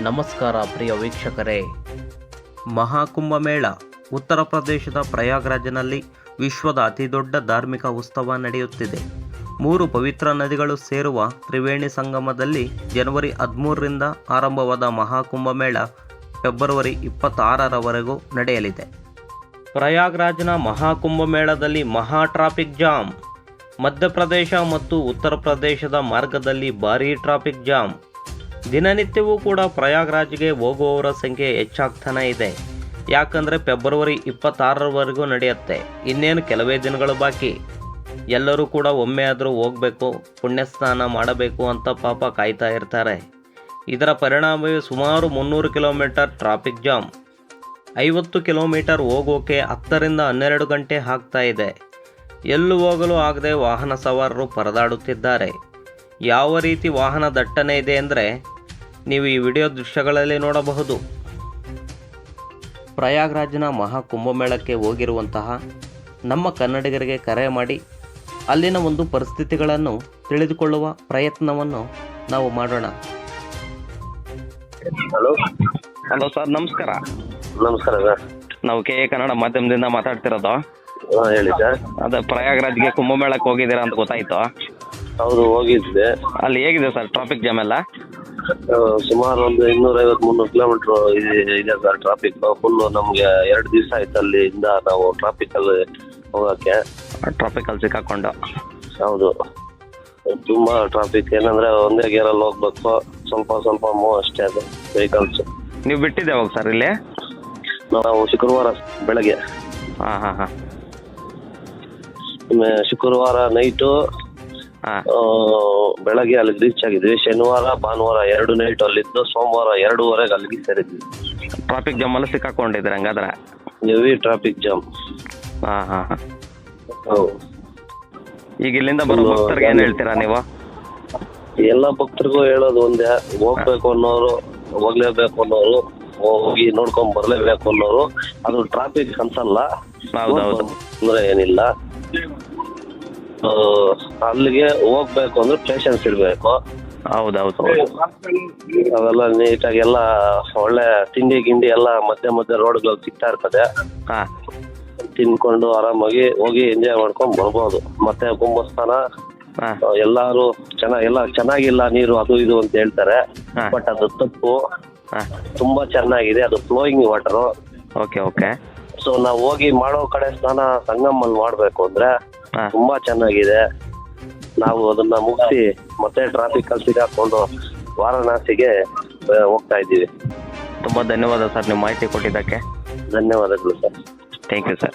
ನಮಸ್ಕಾರ ಪ್ರಿಯ ವೀಕ್ಷಕರೇ. ಮಹಾಕುಂಭಮೇಳ ಉತ್ತರ ಪ್ರದೇಶದ ಪ್ರಯಾಗ್ರಾಜ್ನಲ್ಲಿ ವಿಶ್ವದ ಅತಿದೊಡ್ಡ ಧಾರ್ಮಿಕ ಉತ್ಸವ ನಡೆಯುತ್ತಿದೆ. ಮೂರು ಪವಿತ್ರ ನದಿಗಳು ಸೇರುವ ತ್ರಿವೇಣಿ ಸಂಗಮದಲ್ಲಿ ಜನವರಿ ಹದಿಮೂರರಿಂದ ಆರಂಭವಾದ ಮಹಾಕುಂಭಮೇಳ ಫೆಬ್ರವರಿ ಇಪ್ಪತ್ತಾರರವರೆಗೂ ನಡೆಯಲಿದೆ. ಪ್ರಯಾಗ್ರಾಜ್ನ ಮಹಾಕುಂಭಮೇಳದಲ್ಲಿ ಮಹಾ ಟ್ರಾಫಿಕ್ ಜಾಮ್. ಮಧ್ಯಪ್ರದೇಶ ಮತ್ತು ಉತ್ತರ ಪ್ರದೇಶದ ಮಾರ್ಗದಲ್ಲಿ ಭಾರೀ ಟ್ರಾಫಿಕ್ ಜಾಮ್. ದಿನನಿತ್ಯವೂ ಕೂಡ ಪ್ರಯಾಗ್ರಾಜ್ಗೆ ಹೋಗುವವರ ಸಂಖ್ಯೆ ಹೆಚ್ಚಾಗ್ತಾನೆ ಇದೆ. ಯಾಕಂದರೆ ಫೆಬ್ರವರಿ ಇಪ್ಪತ್ತಾರರವರೆಗೂ ನಡೆಯುತ್ತೆ. ಇನ್ನೇನು ಕೆಲವೇ ದಿನಗಳು ಬಾಕಿ. ಎಲ್ಲರೂ ಕೂಡ ಒಮ್ಮೆ ಆದರೂ ಹೋಗಬೇಕು, ಪುಣ್ಯಸ್ನಾನ ಮಾಡಬೇಕು ಅಂತ ಪಾಪ ಕಾಯ್ತಾ ಇರ್ತಾರೆ. ಇದರ ಪರಿಣಾಮವೇ ಸುಮಾರು ಮುನ್ನೂರು ಕಿಲೋಮೀಟರ್ ಟ್ರಾಫಿಕ್ ಜಾಮ್. ಐವತ್ತು ಕಿಲೋಮೀಟರ್ ಹೋಗೋಕೆ ಹತ್ತರಿಂದ ಹನ್ನೆರಡು ಗಂಟೆ ಆಗ್ತಾ ಎಲ್ಲೂ ಹೋಗಲು ಆಗದೆ ವಾಹನ ಸವಾರರು ಪರದಾಡುತ್ತಿದ್ದಾರೆ. ಯಾವ ರೀತಿ ವಾಹನ ದಟ್ಟಣೆ ಇದೆ ಅಂದರೆ ನೀವು ಈ ವಿಡಿಯೋ ದೃಶ್ಯಗಳಲ್ಲಿ ನೋಡಬಹುದು. ಪ್ರಯಾಗ್ರಾಜ್ನ ಮಹಾಕುಂಭಮೇಳಕ್ಕೆ ಹೋಗಿರುವಂತಹ ನಮ್ಮ ಕನ್ನಡಿಗರಿಗೆ ಕರೆ ಮಾಡಿ ಅಲ್ಲಿನ ಒಂದು ಪರಿಸ್ಥಿತಿಗಳನ್ನು ತಿಳಿದುಕೊಳ್ಳುವ ಪ್ರಯತ್ನವನ್ನು ನಾವು ಮಾಡೋಣ. ಹಲೋ. ಹಲೋ ಸರ್ ನಮಸ್ಕಾರ. ನಮಸ್ಕಾರ ಸರ್. ನಾವು ಕೆ ಎ ಕನ್ನಡ ಮಾಧ್ಯಮದಿಂದ ಮಾತಾಡ್ತಿರೋದು. ಹೇಳಿ ಸರ್. ಅದೇ ಪ್ರಯಾಗ್ರಾಜ್ಗೆ ಕುಂಭಮೇಳಕ್ಕೆ ಹೋಗಿದ್ದೀರಾ ಅಂತ ಗೊತ್ತಾಯ್ತು. ಹೌದು ಹೋಗಿದ್ದೆ. ಅಲ್ಲಿ ಹೇಗಿದೆ ಸರ್ ಟ್ರಾಫಿಕ್ ಜಾಮ್ ಎಲ್ಲ? ಸುಮಾರು ಒಂದು ಇನ್ನೂರೈವತ್ತು ಮುನ್ನೂರು ಕಿಲೋಮೀಟರ್ ಇದೆ ಸರ್ ಟ್ರಾಫಿಕ್ ಫುಲ್ಲು ನಮಗೆ ಎರಡು ದಿವಸ ಆಯ್ತು ಅಲ್ಲಿಂದ ನಾವು ಟ್ರಾಫಿಕ್ ಅಲ್ಲಿ ಹೋಗಕ್ಕೆ. ಟ್ರಾಫಿಕ್ ಅಲ್ಲಿ ಸಿಕ್ಕಾಕೊಂಡು. ಹೌದು. ತುಂಬಾ ಟ್ರಾಫಿಕ್ ಏನಂದ್ರೆ ಒಂದೇ ಗೇರಲ್ಲಿ ಹೋಗ್ಬೇಕು. ಸ್ವಲ್ಪ ಸ್ವಲ್ಪ ಮೂವ್ ಅಷ್ಟೇ ಅದು ವೆಹಿಕಲ್ಸ್ ನೀವು ಬಿಟ್ಟಿದ್ದೆ ಹೋಗಿ ಸರ್ ಇಲ್ಲಿ? ನಾವು ಶುಕ್ರವಾರ ಬೆಳಗ್ಗೆ. ಹಾಂ ಹಾಂ ಹಾಂ. ಶುಕ್ರವಾರ ನೈಟು ಬೆಳಗ್ಗೆ ಅಲ್ಲಿಗೆ ರೀಚ್ ಆಗಿದ್ವಿ. ಶನಿವಾರ ಭಾನುವಾರ ಎರಡು ನೈಟ್ ಅಲ್ಲಿದ್ದು ಸೋಮವಾರ ಎರಡೂವರೆಗೆ ಅಲ್ಲಿಗೆ ಸೇರಿದ್ವಿ. ಟ್ರಾಫಿಕ್ ಜಾಮ್ ಅಲ್ಲಿ ಸಿಕ್ಕಾಕೊಂಡಿದ್ರೆ ಹಂಗಾದ್ರ? ಹೆವಿ ಟ್ರಾಫಿಕ್ ಜಾಮ್ ಹಾ ಹಾ ಈಗ ಇಲ್ಲಿಂದ ಬರೋ ಭಕ್ತರಿಗೆ ಏನ್ ಹೇಳ್ತೀರಾ ನೀವು? ಎಲ್ಲ ಭಕ್ತರಿಗೂ ಹೇಳೋದು ಒಂದೇ. ಹೋಗ್ಬೇಕು ಅನ್ನೋರು ಹೋಗ್ಲೇಬೇಕು ಅನ್ನೋರು ಹೋಗಿ ನೋಡ್ಕೊಂಡ್ ಬರ್ಲೇಬೇಕು ಅನ್ನೋರು. ಅದು ಟ್ರಾಫಿಕ್ ಅನ್ಸಲ್ಲ ಅಂದ್ರೆ. ಏನಿಲ್ಲ. ಅಲ್ಲಿಗೆ ಹೋಗ್ಬೇಕು ಅಂದ್ರೆ ಪೇಷನ್ಸ್ ಇರ್ಬೇಕು. ಹೌದೌದು. ಹೌದು. ಅವೆಲ್ಲ ನೀಟಾಗಿ ಎಲ್ಲ ಒಳ್ಳೆ ತಿಂಡಿ ಗಿಂಡಿ ಎಲ್ಲ ಮಧ್ಯೆ ಮಧ್ಯೆ ರೋಡ್ಗಳು ಸಿಗ್ತಾ ಇರ್ತದೆ. ಹಾ. ತಿನ್ಕೊಂಡು ಆರಾಮಾಗಿ ಹೋಗಿ ಎಂಜಾಯ್ ಮಾಡ್ಕೊಂಡ್ ಬರ್ಬೋದು. ಮತ್ತೆ ಕುಂಭಸ್ಥಾನ ಹಾಂ. ಎಲ್ಲಾರು ಚೆನ್ನಾಗಿ ಎಲ್ಲ ಚೆನ್ನಾಗಿಲ್ಲ ನೀರು ಅದು ಇದು ಅಂತ ಹೇಳ್ತಾರೆ. ಹಾ. ಬಟ್ ಅದು ತಪ್ಪು. ಹಾಂ. ತುಂಬಾ ಚೆನ್ನಾಗಿದೆ. ಅದು flowing water okay okay. So ನಾವು ಹೋಗಿ ಮಾಡೋ ಕಡೆ ಸ್ನಾನ ಸಂಗಮಲ್ಲಿ ಮಾಡ್ಬೇಕು ಅಂದ್ರೆ ಹಾಂ. ತುಂಬಾ ಚೆನ್ನಾಗಿದೆ. ನಾವು ಅದನ್ನ ಮುಗಿಸಿ ಮತ್ತೆ ಟ್ರಾಫಿಕ್ ಅಲ್ಲಿ ಸಿಗಾಕೊಂಡು ವಾರಣಾಸಿಗೆ ಆ, ಹೋಗ್ತಾ ಇದ್ದೀವಿ. ತುಂಬಾ ಧನ್ಯವಾದ ಸರ್ ನೀವು ಮಾಹಿತಿ ಕೊಟ್ಟಿದ್ದಕ್ಕೆ. ಧನ್ಯವಾದಗಳು ಸರ್. Thank you sir